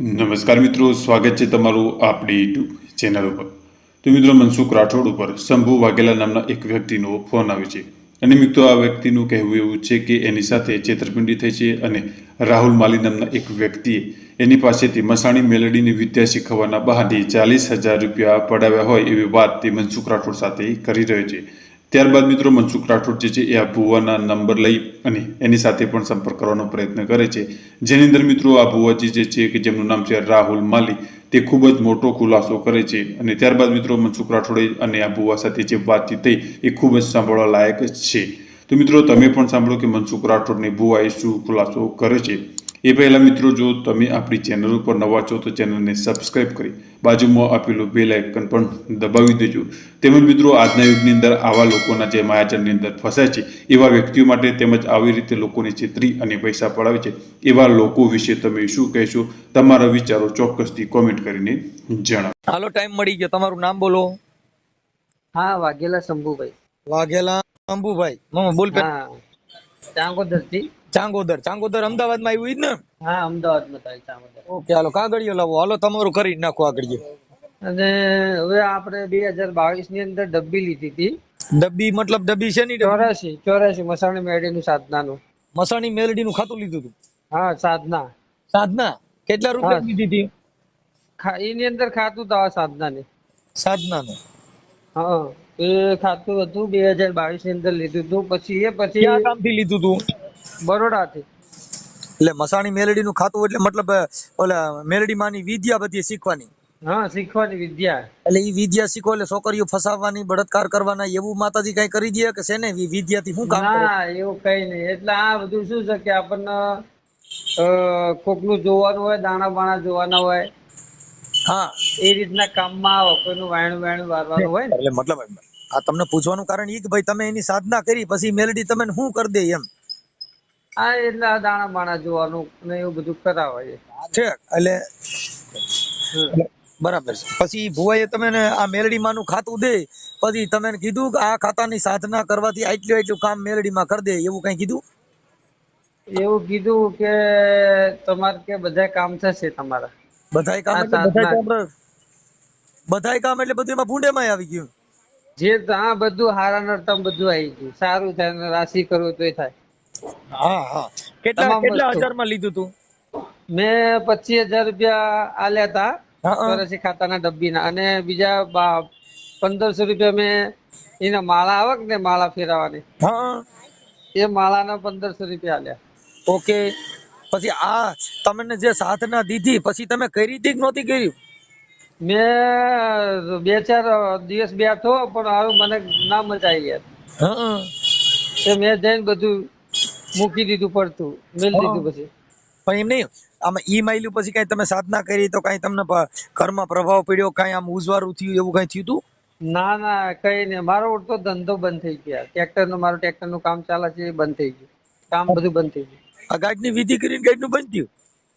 નમસ્કાર મિત્રો, સ્વાગત છે તમારું આપણી યુટ્યુબ ચેનલ ઉપર. તો મિત્રો, મનસુખ રાઠોડ ઉપર શંભુ વાઘેલા નામના એક વ્યક્તિનો ફોન આવ્યો છે. અને મિત્રો, આ વ્યક્તિનું કહેવું એવું છે કે એની સાથે છેતરપિંડી થઈ છે અને રાહુલ માલી નામના એક વ્યક્તિએ એની પાસેથી મસાણી મેલડીની વિદ્યા શીખવવાના બહાને ચાલીસ હજાર રૂપિયા પડાવ્યા હોય એવી વાત તે મનસુખ રાઠોડ સાથે કરી રહ્યો છે. ત્યારબાદ મિત્રો મનસુખ રાઠોડ જે છે એ આ ભુવાના નંબર લઈ અને એની સાથે પણ સંપર્ક કરવાનો પ્રયત્ન કરે છે. જેની અંદર મિત્રો આ ભુવાજી જે છે કે જેમનું નામ છે રાહુલ માલી તે ખૂબ જ મોટો ખુલાસો કરે છે. અને ત્યારબાદ મિત્રો મનસુખ રાઠોડે અને આ ભુવા સાથે જે વાતચીત થઈ એ ખૂબ જ સાંભળવા લાયક છે. તો મિત્રો તમે પણ સાંભળો કે મનસુખ રાઠોડને ભુવાએ શું ખુલાસો કરે છે? એ પહેલાં મિત્રો જો તમે આપણી ચેનલ ઉપર નવા છો તો ચેનલને સબસ્ક્રાઈબ કરી બાજુમાં આપેલું બેલ આઇકન પણ દબાવી દેજો. તેમજ મિત્રો આજના યુગની અંદર આવા લોકોના જે માયાજાળની અંદર ફસાય છે એવા વ્યક્તિઓ માટે તેમજ આવી રીતે લોકોને છેતરી અને પૈસા પડાવે છે એવા લોકો વિશે તમે શું કહેશો? તમારા વિચારો ચોક્કસથી કોમેન્ટ કરીને જણાવો. હાલો ટાઈમ મળી ગયો. તમારું નામ બોલો. હા વાઘેલા શંભુભાઈ. વાઘેલા શંભુભાઈ. મમ્મા બોલ હા. ચાંગોદરથી ચાંગોદર. ચાંગોદર અમદાવાદમાં આવ્યું ઈ જ ને? હા અમદાવાદમાં થાય ચાંગોદર. ઓકે હાલો કાગળિયો લાવો. હાલો તમારું કરી નાખો આગળિયો અને હવે આપણે બે હજાર બાવીસની અંદર ડબ્બી લીધી હતી. ડબ્બી મતલબ ડબ્બી છે ની? ચોરાશી ચોરાશી મસાણી સાધના નું મસાણી મેલડીનું ખાતું લીધું હતું? હા સાધના. સાધના? કેટલા રૂપિયા લીધી હતી? એની અંદર ખાતું તો સાધના ને સાધના ને હા એ ખાતું હતું બે હજાર બાવીસની અંદર લીધું હતું. પછી એ પછી ક્યાં ગામથી લીધું હતું બરોડાથી. એટલે મસાણી મેલડીનું ખાતું એટલે મતલબ ઓલા મેલડી માની વિદ્યા બધી શીખવાની. હા શીખવાની વિદ્યા. એટલે ઈ વિદ્યા શીખો એટલે છોકરીઓ ફસાવવાની બળાત્કાર કરવાના એવું માતાજી કઈ કરી દે કે છે ને વિદ્યાથી શું કામ ના એવું કઈ નહીં. એટલે આ બધું શું છે કે આપણને કોકનું જોવાનું હોય દાણા બાણા જોવાના હોય હા. એ રીતના કામમાં આવે કોઈનું વાયણું વાયણું વારવાનું હોય ને. એટલે મતલબ આ તમને પૂછવાનું કારણ ઈ કે ભાઈ તમે એની સાધના કરી પછી મેલડી તમે શું કરી દે એમ? આ એટલા દાણા બાણા જોવાનું ને એવું બધું કરતા છે. છે એટલે બરાબર છે. પછી ભુવાએ તમે આ મેલડી માનું ખાતું દે પછી તમે કીધું કે આ ખાતાની સાધના કરવાથી આટલું આટલું કામ મેલડીમાં કરી દે એવું કઈ કીધું? એવું કીધું કે તમારે કે બધા કામ થશે તમારા. કામ બધા કામ બધાય કામ એટલે બધું એમાં ભૂંડેમાં આવી ગયું. જે હા બધું હારા નરતમ બધું આવી ગયું. સારું થાય રાશિ કરવું તોય થાય. હા હા. કેટલા કેટલા હજારમાં લીધું તું? મેં પચીસ હજાર રૂપિયા આલ્યા હતા હા. ખાતાના ડબ્બીના. અને બીજા પંદરસો રૂપિયા મેં એના માળા આવક ને માળા ફેરવવાની? હા એ માળાના પંદરસો રૂપિયા આલ્યા. ઓકે. પછી આ તમને જે સાધના દીધી પછી તમે કરી હતી કે નહોતી કરી મેં બે ચાર દિવસ બેઠો પણ હવે મને ના મજા આવી ગયા. હા. એ મેં જઈને બધું મૂકી દીધું પડતું મેલ દીધું પછી. પણ એમ નહીં આમાં ઈ માયલું પછી કઈ તમે સાધના કરી તો કઈ તમને ઘરમાં પ્રભાવ પડ્યો કઈ આમ ઉજવારું થયું એવું કઈ થયું હતું ના ના કઈ નહીં. મારો ઉડતો ધંધો બંધ થઈ ગયા. ટ્રેક્ટરનું મારું ટ્રેક્ટરનું કામ ચાલે છે એ બંધ થઈ ગયું. કામ બધું બંધ થઈ ગયું. આ ગાડની વિધિ કરીને ગાડનું બંધ થયું?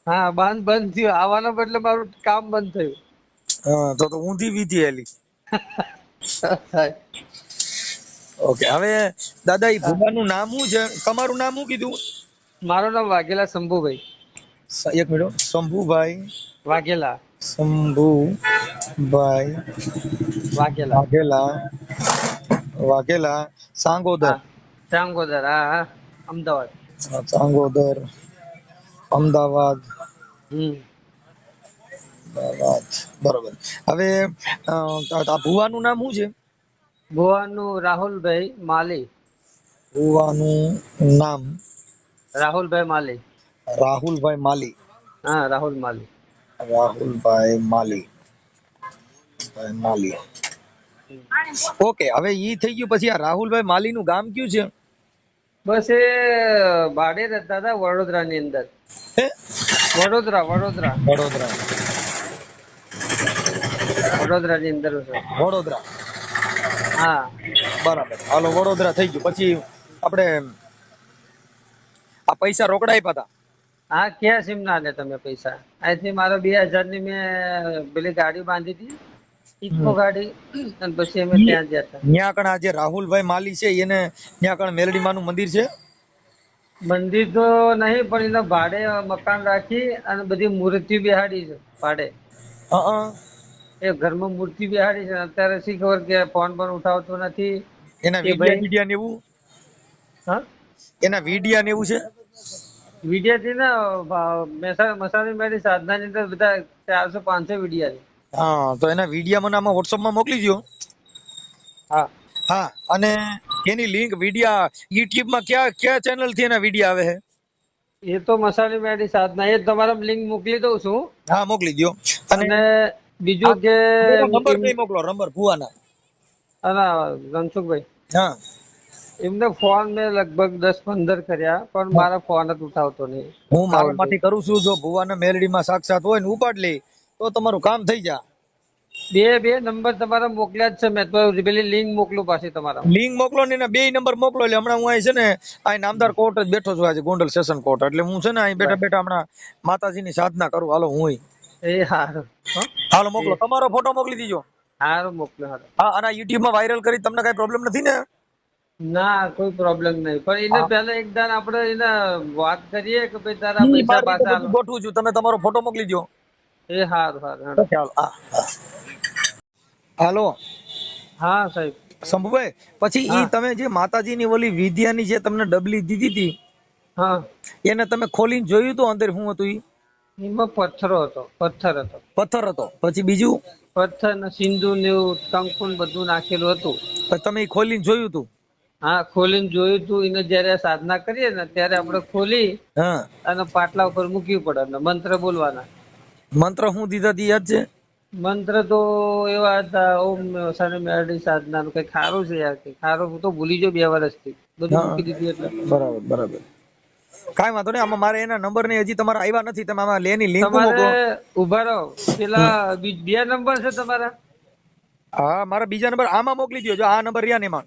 હા બંધ બંધ થયું. આવવાના બદલે મારું કામ બંધ થયું. હા તો તો ઊંધી વિધિ એલી ઓકે હવે દાદા એ ભગવાનનું નામ શું છે? તમારું નામ શું કીધું? મારું નામ વાઘેલા શંભુભાઈ. એક મિનિટ શંભુભાઈ. વાઘેલા. શંભુભાઈ. વાઘેલા. વાઘેલા. વાઘેલા. સાંગોદર. સાંગોદર હા અમદાવાદ. સાંગોદર. અમદાવાદ. હમ. અમદાવાદ. બરોબર. હવે આ ભુવાનું નામ શું છે? ભુવાનું રાહુલભાઈ માલી. ભુવાનું નામ? રાહુલભાઈ માલી. રાહુલભાઈ માલી. હા રાહુલ માલી. રાહુલભાઈ માલી. માલી. ઓકે હવે ઈ થઈ ગયું પછી આ રાહુલભાઈ માલી નું ગામ કયું છે? બસ એ ભાડે રહેતા હતા વડોદરા ની અંદર? વડોદરા વડોદરા વડોદરા. વડોદરા. ની અંદર વડોદરા. હા. બરાબર. હાલો વડોદરા થઈ ગયું. પછી આપણે આ પૈસા રોકડા આપ્યા હતા. હા ક્યાં સિમ ના લે તમે પૈસા? અહીંથી મારો બે હજારની મેં પેલી ગાડી બાંધી હતી ઇકો ગાડી અને પછી અમે ત્યાં ગયા હતા. ત્યાં કણ આજે રાહુલભાઈ માલી છે એને ત્યાં કણ મેલડી માનું મંદિર છે? મંદિર તો નહીં પણ એના ભાડે મકાન રાખી અને બધી મૂર્તિ બિહાડી છે ભાડે. હા હં. એ ઘરમાં મૂર્તિ બિહારી છે. અત્યારે શી ખબર કે ફોન પણ ઉઠાવતો નથી. એના વિડિયા વિડિયા ને એવું? હા? એના વિડિયા ને એવું છે? વિડિયા થી ના મસાલા મેરી સાધના ની અંદર બધા ચારસો પાંચસો વિડિયા છે. હા તો એના વિડિયા મને આમાં WhatsApp માં મોકલી દો હા. હા અને એની લિંક વિડિયા યુટ્યુબમાં કયા કયા ચેનલથી એના વિડિયા આવે છે? એ તો મસાલી મેરી સાધના. એ તમારા લિંક મોકલી દઉં છું. હા મોકલી દો અને બીજું કે નંબર નહીં મોકલો નંબર ભુવાના. અના ધનસુખભાઈ હા. એમને ફોન મેં લગભગ દસ પંદર કર્યા પણ મારા ફોન જ ઉઠાવતો નહીં. હું મારામાંથી કરું છું જો ભુવાના મેલડીમાં સાક્ષાત હોય ને ઉપાડ લે તો તમારું કામ થઈ જા. બે બે નંબર તમારા મોકલ્યા જ છે મેં તો પેલી લિંક મોકલું પાછી તમારા. લિંક મોકલો ને બે નંબર મોકલો એટલે હમણાં હું અહીં છે ને અહીં નામદાર કોર્ટ જ બેઠો છું આજે ગોંડલ સેશન કોર્ટ એટલે હું છે ને અહીં બેઠા બેઠા હમણાં માતાજીની સાધના કરું હાલો હું એ હારું? હાલો મોકલો. તમારો ફોટો મોકલી દીજો. હારું મોકલો હારું. હા અને યુટ્યુબમાં વાયરલ કરી તમને કઈ પ્રોબ્લેમ નથી ને? ના કોઈ પ્રોબ્લેમ નહીં. પણ એને પહેલા એક દાન આપણે એને વાત કરીએ કે ભાઈ તારા પૈસા પાછા ગોઠવું છું. તમે તમારો ફોટો મોકલી દો એ હારું હારું. ચાલો. હાલો. હા સાહેબ. શંભુભાઈ પછી ઈ તમે જે માતાજીની ઓલી વિદ્યાની જે તમને ડબલી દીધી હતી હા. એને તમે ખોલીને જોયું તો અંદર શું હતું ઈ? એમાં પથ્થરો હતો પથ્થર હતો. પથ્થર હતો. પછી બીજું? પથ્થર ને સિંધુ ને એવું બધું નાખેલું હતું. તમે ખોલીને જોયું તું? હા ખોલીને જોયું તું. એને જયારે સાધના કરીએ ને ત્યારે આપણે ખોલી હા. અને પાટલા ઉપર મૂકવી પડે અને મંત્ર બોલવાના. મંત્ર શું દીધા તી યાદ છે? મંત્ર તો એવા હતા ઓમ સને મેરડી સાધના નું કઈ ખારું છે યાર કઈ ખારું હું તો ભૂલી જો બે વર્ષથી બધું મૂકી દીધું એટલે. બરાબર બરાબર. કાંઈ વાંધો નહીં આમાં મારે એના નંબર ને હજી તમારા આવ્યા નથી તમે આમાં લેની લિંક મોકલો. તમારે ઊભા રહો. પેલા બી- નંબર છે તમારા? હા મારા બીજા નંબર આમાં મોકલી દો જો આ નંબર રહ્યા ને એમાં.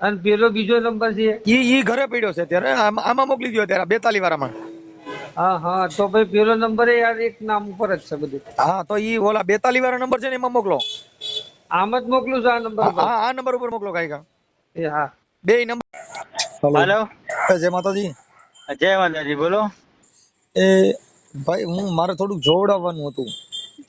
અને પેલો બીજો નંબર છે? ઈ ઈ ઘરે પડ્યો છે ત્યારે આમાં આમાં મોકલી દો ત્યારે બેતાલી વાળામાં હા હા તો ભાઈ પેલો નંબર એ યાર એક નામ ઉપર જ છે બધું. હા તો ઈ ઓલા બેતાલી વાળા નંબર છે ને એમાં મોકલો. આમ જ મોકલું છું આ નંબર હા આ નંબર ઉપર મોકલો કાઈ કા એ હા. બે નંબર. હેલો. જય માતાજી. જય માતાજી બોલો. એ ભાઈ હું મારે થોડુંક જોવડાવવાનું હતું.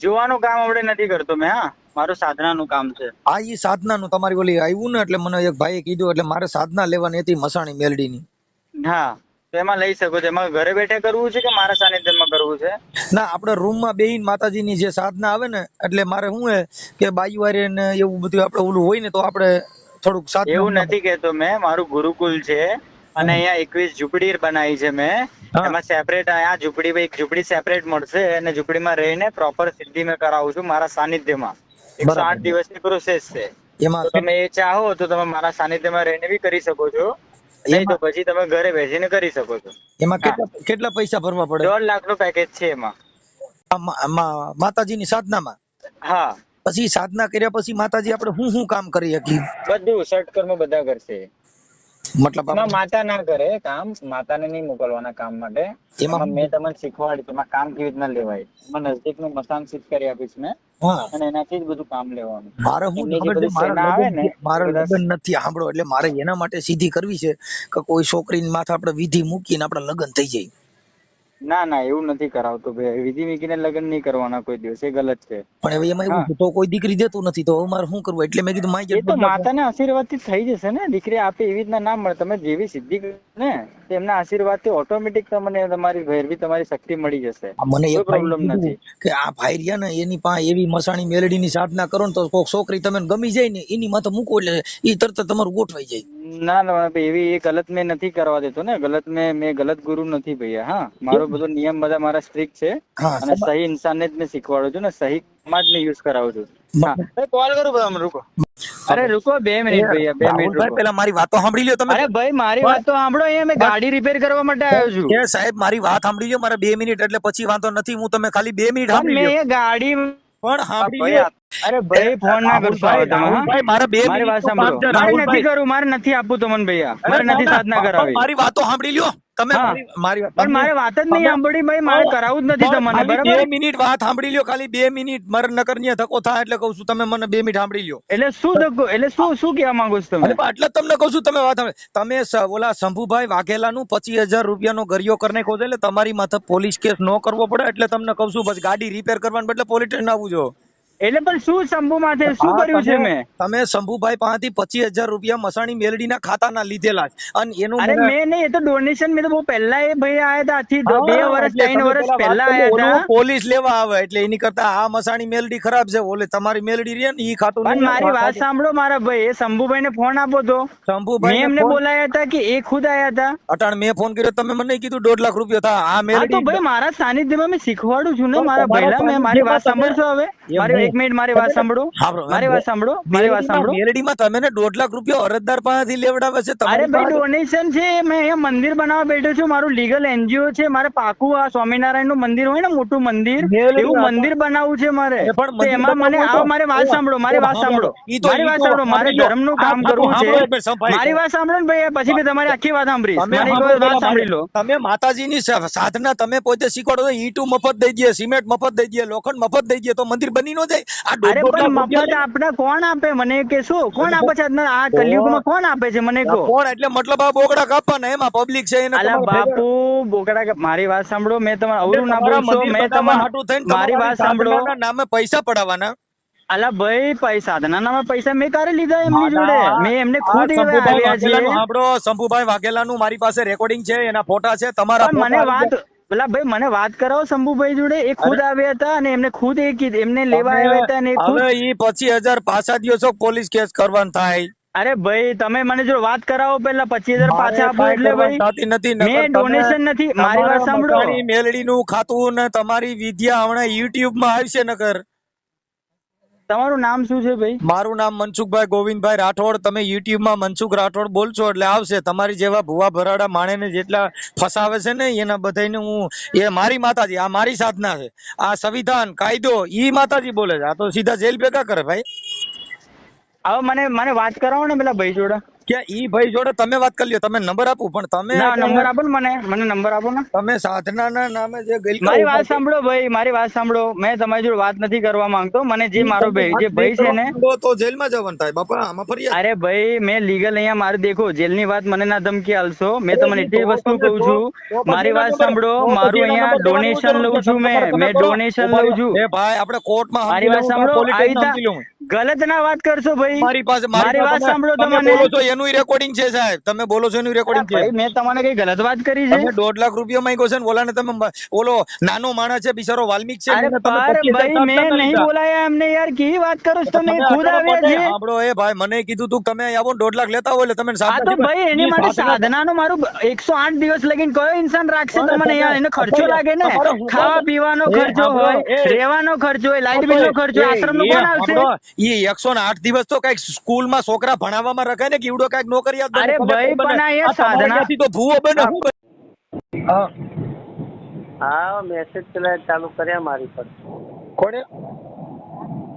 જોવાનું કામ આપણે નથી કરતો મેં હા. મારું સાધનાનું કામ છે. આ ઈ સાધનાનું તમારી ઓલી આવ્યું ને એટલે મને એક ભાઈએ કીધું એટલે મારે સાધના લેવાની હતી મસાણી મેલડીની. હા તો એમાં લઈ શકો છો. એમાં ઘરે બેઠે કરવું છે કે મારા સાનિધ્યમાં કરવું છે? ના આપણે રૂમમાં બેહીન માતાજીની જે સાધના આવે ને એટલે મારે શું હે કે બાજુ વારે ને એવું બધું આપણે ઓલું હોય ને તો આપણે થોડુંક સાધના એવું નથી કેતો મેં. મારું ગુરુકુલ છે. અને અહીંયા એકવીસ ઝૂંપડી બનાવી છે મેં. એમાં સેપરેટ આ ઝૂંપડી એક ઝૂંપડી સેપરેટ મળશે અને ઝૂંપડીમાં રહીને પ્રોપર સિદ્ધિ મેં કરાવું છું મારા સાનિધ્યમાં. એકસો. આઠ દિવસની પ્રોસેસ છે. એમાં તમે એ ચાહો તો તમે મારા સાનિધ્યમાં રહીને બી કરી શકો છો. નહીં તો પછી તમે ઘરે બેસીને કરી શકો છો. એમાં કેટલા કેટલા પૈસા ભરવા પડે? દોઢ લાખનું પેકેજ છે એમાં. માતાજીની સાધનામાં? હા. પછી સાધના કર્યા પછી માતાજી આપણે શું શું કામ કરી શકીએ? બધું સટકર્મ બધા કરશે. મતલબ એમાં માતા ના કરે કામ માતાને નહીં મોકલવાના કામ માટે. એમાં મેં તમને શીખવાડ્યું એમાં કામ કેવી રીતના લેવાય. એમાં નજદીકનું મસાન સિદ્ધ કરી આપીશ મેં અને એનાથી જ બધું કામ લેવાનું. મારે હું મારા લગ્ન ને, મારા લગ્ન નથી સાંભળો એટલે મારે એના માટે સીધી કરવી છે કે કોઈ છોકરીની માથે આપણે વિધિ મૂકીને આપણા લગ્ન થઈ જાય. ના ના એવું નથી કરાવતો ભાઈ. વિધિ મૂકીને લગ્ન નહીં કરવાના કોઈ દિવસ એ ગલત છે. પણ હવે એમાં એવું તો કોઈ દીકરી દેતું નથી તો હવે મારે શું કરવું? એટલે મેં કીધું માય તો માતાના આશીર્વાદથી થઈ જશે ને દીકરી આપે એવી રીતના ના મળે. તમે જેવી સિદ્ધિ ને તેમના આશીર્વાદથી ઓટોમેટિક તમને તમારી ભૈરવી તમારી શક્તિ મળી જશે. મને એ કીધું નથી. કે આ ભાઈ રહ્યા ને એની પાસે એવી મસાણી મેલડીની સાધના કરો ને તો કોક છોકરી તમે ગમી જાય ને એની માથે મૂકો એટલે એ તરત તમારું ગોઠવાઈ જાય. ના ના ભાઈ, એવી એ ગલત મેં નથી કરવા દેતો ને ગલત મેં મેં ગલત ગુરુ નથી ભૈયા હા. મારો બધો નિયમ બધા મારા સ્ટ્રિક્ટ છે. અને સહી ઇન્સાનને જ મેં શીખવાડું છું ને સહી સમાજ ને યુઝ કરાવું છું. હા. કોલ કરું બધા રૂકો. અરે રૂકો બે મિનિટ ભૈયા બે મિનિટ ભાઈ પેલા મારી વાતો સાંભળી લ્યો તમે. અરે ભાઈ મારી વાત તો સાંભળો અહીંયા મેં ગાડી રિપેર કરવા માટે આવ્યો છું. કે સાહેબ મારી વાત સાંભળી લ્યો મારા બે મિનિટ એટલે પછી વાંધો નથી હું તમે ખાલી બે મિનિટ સાંભળી લ્યો. ગાડી પણ સાંભળી લ્યો. અરે ભાઈ ફોન ના કરશો હવે તમે હા? રાહુલભાઈ, મારે બે મારી વાત સાંભળો. મારે નથી કરવું મારે નથી આપવું તમને ભૈયા. અરે મારે નથી સાધના કરાવી મારી વાતો સાંભળી લ્યો. તમે મારી પણ મારે વાત જ નહીં સાંભળી ભાઈ મારે કરાવવું જ નથી તમને બરાબર? બે મિનિટ વાત સાંભળી લ્યો ખાલી બે મિનિટ. મારે નકરની ધક્કો થાય એટલે કહું છું તમે મને બે મિનિટ સાંભળી લ્યો. એટલે શું ધક્કો એટલે શું શું કહેવા માંગો છો તમે? એટલે તમને કહું છું તમે વાત તમે ઓલા શંભુભાઈ વાઘેલાનું પચીસ હજાર રૂપિયાનો ગરિયો કરી નાખ્યો છે એટલે તમારી માથે પોલીસ કેસ ન કરવો પડે એટલે તમને કહું છું બસ ગાડી રિપેર કરવાનું બદલે પોલીસ સ્ટેશન આવવું જો. એટલે પણ શું શંભુ માથે શું કર્યું છે મેં? તમે શંભુભાઈ પાસેથી પચીસ હજાર રૂપિયા મસાણી મેલડીના ખાતાના લીધેલા છે. અને એનું અરે મેં નહીં એ તો ડોનેશન મેં તો બહુ પહેલા એ ભાઈ આયા હતા આથી બે વર્ષ ત્રણ વર્ષ પહેલા આયા હતા. પોલીસ લેવા આવે એટલે એની કરતા આ મસાણી મેલડી ખરાબ છે ઓલે તમારી મેલડી રે ને ઈ ખાતું પણ મારી વાત સાંભળો મારા ભાઈ એ શંભુભાઈ ને ફોન આપો તો. મેં શંભુભાઈ એમને બોલાયા હતા કે એ ખુદ આયા હતા. અટાણ મેં ફોન કર્યો તમે મને કીધું દોઢ લાખ રૂપિયા થા આ મેલડી તો ભાઈ મારા સાનિધ્યમાં મેં શીખવાડું છું ને મારા ભઈલા મેં મારી વાત સાંભળશો હવે? મારી. એક મિનિટ મારી વાત સાંભળો. સાંભળો, મારી વાત સાંભળો મારી વાત સાંભળો. મેલડીમાં તમે ને દોઢ લાખ રૂપિયા અરજદાર પાસેથી લેવડાવે છે અરે ભાઈ ડોનેશન છે મેં અહીંયા મંદિર બનાવવા બેઠો છું મારું લીગલ એનજીઓ છે મારે પાકું આ સ્વામિનારાયણનું મંદિર હોય ને મોટું મંદિર એવું મંદિર બનાવવું છે મારે. પણ એમાં મને આવો મારે વાત સાંભળો મારી વાત સાંભળો. મારી વાત સાંભળો મારે ધર્મનું ધર્મનું કામ કરવું છે. સંભાળી મારી વાત સાંભળો ને ભાઈ પછી મેં તમારી આખી વાત સાંભળીશ. તમે મારી વાત સાંભળી લો. તમે માતાજીની સાધના તમે પોતે શીખવાડો ઈટું ઈંટું મફત દઈ દે સિમેન્ટ મફત દઈ દે લોખંડ મફત દઈ દે તો મંદિર બની નો જાય આ દોઢ પણ મફત આપને કોણ આપે? મને કે શું કોણ આપે છે? આ કલયુગમાં કોણ આપે છે? મને કહો. કોણ? એટલે મતલબ આ બોકડા કાપવાના એમાં પબ્લિક છે એને અલા બાપુ બોકડા મારી વાત સાંભળો મેં તમારે અવરું ના બોલશો મેં બનાવવા હાટું થઈને મારી વાત સાંભળો. નામે પૈસા પડાવવાના. અલા ભાઈ પૈસા સાધના નામે પૈસા મેં કારે લીધા એમની જોડે. મેં એમને આ ખુદ આપડો શંભુભાઈ વાઘેલા છે. વાઘેલાનું મારી પાસે રેકોર્ડિંગ છે એના ફોટા છે તમારા મને વાત પેલા ભાઈ મને વાત કરાવો શંભુભાઈ જોડે. એ ખુદ આવ્યા હતા અને એમને ખુદ એ કીધું એમને લેવા આવ્યા હતા અને હવે ઈ પચીસ હજાર પાછા દિવસો પોલીસ કેસ કરવાનું થાય. અરે ભાઈ તમે મને જો વાત કરાવો પેલા પચીસ હજાર પાછા આપો એટલે ભાઈ. નથી મેં ડોનેશન નથી મારી વાત સાંભળો. મેલડી નું ખાતું ને તમારી વિદ્યા હમણાં યુટ્યુબમાં આવશે નકર. તમારું નામ શું છે ભાઈ? મારું નામ મનસુખભાઈ ગોવિંદભાઈ રાઠોડ. તમે યુટ્યુબમાં મનસુખ રાઠોડ બોલશો એટલે આવશે. તમારી જેવા ભુવા ભરાડા માણેને જેટલા ફસાવે છે ને એના બધાને હું એ મારી માતાજી આ મારી સાધના છે. આ સંવિધાન કાયદો ઈ માતાજી બોલે છે. આ તો સીધા જેલ ભેગા કરે ભાઈ. હવે મને મને વાત કરાવો ને પેલા ભાઈ જોડે કે ઈ ભાઈ જોડે તમે વાત કરી લ્યો તમે નંબર આપો પણ તમે ના નંબર આપો ને મને મને નંબર આપો ને. તમે સાધનાના નામે જે ગઈ મારી વાત સાંભળો ભાઈ મારી વાત સાંભળો. મેં તમારી જોડે વાત નથી કરવા માંગતો. મને જે મારો ભાઈ જે ભાઈ છે ને તો- જેલમાં જવાનું થાય બાપા આમાં ફરી અરે ભાઈ મેં લીગલ અહીંયા મારે દેખો જેલની વાત મને ના ધમકી આલશો મેં તમને એટલી વસ્તુ કહું છું. મારી વાત સાંભળો મારું અહીંયા ડોનેશન લઉં છું મેં મેં ડોનેશન લઉં છું. એ ભાઈ આપણે કોર્ટમાં મારી વાત સાંભળો. ગલત ના વાત કરશો ભાઈ. મારી પાસે મારી વાત સાંભળો તમે તમને એનું રેકોર્ડિંગ છે સાહેબ. તમે બોલો છો એનું રેકોર્ડિંગ છે. મેં તમને કઈ ગલત વાત કરી છે? તમે દોઢ લાખ રૂપિયા માંગ્યો છે ને તમે બોલો નાનો માણસ છે બિચારો વાલ્મિક છે અરે એને તમે પર 25,000 ભાઈ મેં નહીં બોલાયા એમને યાર કેવી વાત કરો છો તમે? ખુદ આવ્યા છે. સાંભળો એ ભાઈ મને કીધું તું તમે આવો દોઢ લાખ લેતા હોય એટલે તમે હા તો ભાઈ એની માટે સાધનાનો મારું એકસો આઠ દિવસ લગીને કયો ઇન્સાન રાખશે તમને યાર? એનો ખર્ચો લાગે ને? ખાવા પીવાનો ખર્ચો હોય રહેવાનો ખર્ચો હોય લાઇટ બિલ નો ખર્ચો આશ્રમ આશ્રમનું કોણ આવશે? એ એકસો ને આઠ દિવસ તો કંઈક સ્કૂલમાં છોકરા ભણાવવામાં રખાય ને કે ઈવડો કંઈક નોકરિયાત બને, અરે ભાઈ, પણ આ સાધના- તો ભૂવો બને? હા. હા. મેસેજ પેલા ચાલુ કર્યા મારી પર. કોણે?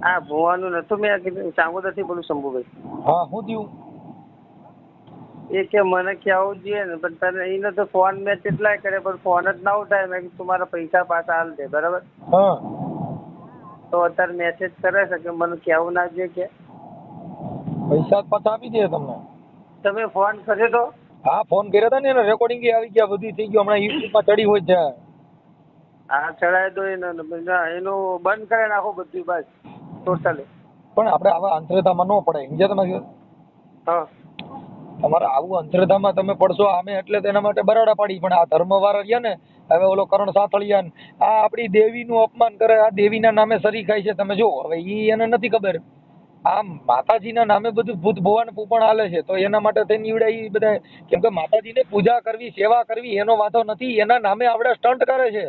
આ ભૂવાનું નતું મેં કીધું ચાંગોદરથી બોલું શંભુભાઈ. હા હું થયું? એ કે મને કહેવું જોઈએ ને પણ તને એનો તો ફોન મેં કેટલાય કરે પણ ફોન જ ના ઉઠાય. મેં કીધું તું મારા પૈસા પાછા હાલ દે બરાબર? હા. તો અત્યારે મેસેજ કરે છે કે મને કેવું ના જોઈએ કે? પૈસા પાછા આપી દે તમને. તમે ફોન કર્યો તો. હા ફોન કર્યો હતો ને એનો રેકોર્ડિંગ આવી ગયા બધી થઈ ગયું હમણાં યુટ્યુબમાં ચડી હોય છે. હા ચડાય તો એનો બંધ કરે નાખો બધું બસ ટોટલી પણ આપણે આવા અંતરેતામાં ન પડે સમજ્યા તમે? હા. તમારે આવું અંતરધામાં તમે પડશો આમે એટલે તેના માટે બરાડા પાડી પણ આ ધર્મવાળા રહ્યા ને હવે ઓલો કરણ સાથળિયા ને આ આપણી દેવીનું અપમાન કરે આ દેવીના નામે સરી ખાય છે તમે જો હવે ઈ એને નથી ખબર. આ માતાજીના નામે બધું ભૂત ભુવન પૂપણ હાલે છે તો એના માટે થઈને ઈવડે ઈ બધા કેમ કે માતાજીને પૂજા કરવી સેવા કરવી એનો વાંધો નથી એના નામે આપણે સ્ટન્ટ કરે છે.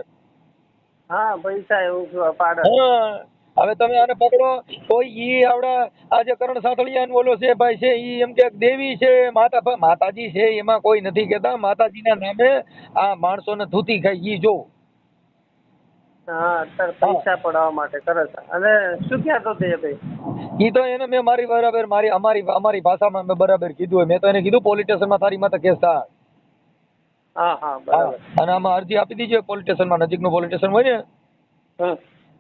હા પૈસા એવું પાડે. હા હવે તમે આને પકડો તો ઈ આવડા આ જે કરણ સાતળિયા બોલો છે ભાઈ છે ઈ એમ કે દેવી છે માતા માતાજી છે એમાં કોઈ નથી કેતા માતાજીના નામે આ માણસોને ધૂતી ખાઈ ઈ જો. હા અત્યારે પૈસા પડાવવા માટે કરે છે. અને શું કહેતો તે ભાઈ? ઈ તો એને મેં મારી બરાબર મારી અમારી અમારી ભાષામાં મેં બરાબર કીધું મેં તો એને કીધું પોલીસ સ્ટેશનમાં તારી માથે કેસ થાય. હા હા બરાબર. અને આમાં અરજી આપી દીધી પોલીસ સ્ટેશનમાં નજીકનું પોલીસ સ્ટેશન હોય ને હા.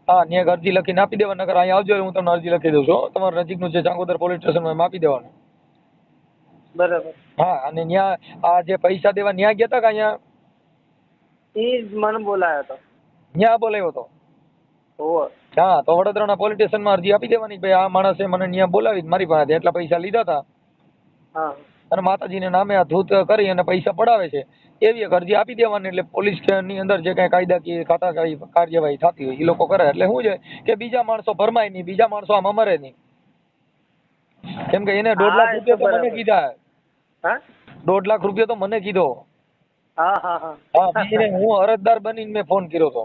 ત્યાં એક અરજી લખીને આપી દેવા નકર અહીંયા આવજો હું તમને અરજી લખી દઉં છું. તમારા નજીકનું જે ચાંગોદર પોલીસ સ્ટેશન એમાં આપી દેવાનું. બરાબર. હા અને ત્યાં આ જે પૈસા દેવા ત્યાં ગયા હતા કે અહીંયા? એ જ મને બોલાયો હતો ત્યાં બોલાવ્યો હતો હા તો વડોદરાના પોલીસ સ્ટેશનમાં અરજી આપી દેવાની ભાઈ આ માણસે મને ન્યા બોલાવી મારી પાસે એટલા પૈસા લીધા હતા. અને માતાજીને નામે આ ધૂત કરી અને પૈસા પડાવે છે. એવી એક અરજી આપી દેવાની એટલે પોલીસની અંદર જે કાંઈ કાયદાકીય ખાતા કાર્યવાહી થતી હોય એ લોકો કરે. એટલે શું છે કે બીજા માણસો ભરમાય નહીં બીજા માણસો આમાં મરે નહીં. કેમ કે એને દોઢ લાખ રૂપિયા તો મને કીધા. દોઢ લાખ રૂપિયા તો મને કીધો. હા હા હા. હા હું અરજદાર બનીને મેં ફોન કર્યો હતો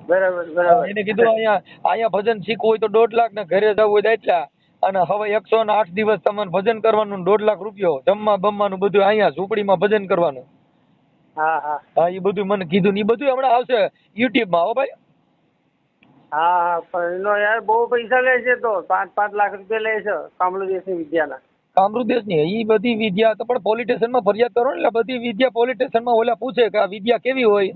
બરાબર બરાબર. એને કીધું અહીંયા અહીંયા ભજન શીખવું હોય તો દોઢ લાખ ને ઘરે જવું હોય તો એટલા અને હવે એકસો ને આઠ દિવસ તમને ભજન કરવાનું દોઢ લાખ રૂપિયો જમવા બમવાનું બધું અહીંયા ઝૂંપડીમાં ભજન કરવાનું. હા હા. હા એ બધું મને કીધું ને એ બધું હમણાં આવશે યુટ્યુબમાં હો ભાઈ. હા હા પણ એનો યાર બહુ પૈસા લે છે તો પાંચ પાંચ લાખ રૂપિયા લે છે કામલુ દેશની વિદ્યાના. કામરૂદેશની એ બધી વિદ્યા તો પણ પોલીસ સ્ટેશનમાં ફરિયાદ કરો ને એટલે બધી વિદ્યા પોલીસ સ્ટેશનમાં ઓલા પૂછે કે આ વિદ્યા કેવી હોય.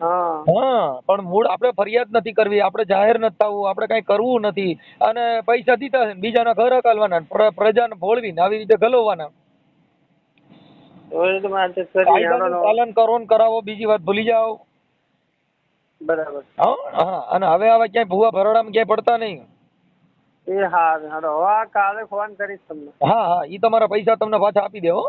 હા. હા પણ મૂળ આપણે ફરિયાદ નથી કરવી આપણે જાહેર નથી થવું આપણે કઈ કરવું નથી. અને પૈસા દીધા છે બીજાના ઘર હકાલવાના પ્રજાને ભોળવીને આવી રીતે એ હેડો પાલન કરો ને કરાવો બીજી વાત ભૂલી જાઓ. બરાબર. હા હા અને હવે હવે ક્યાંય ભૂવા ભરોડામાં ક્યાંય પડતા નહીં. એ હા હા કાલે ફોન કરીશ તમને. હા હા ઈ તમારા પૈસા તમને પાછા આપી દે હો.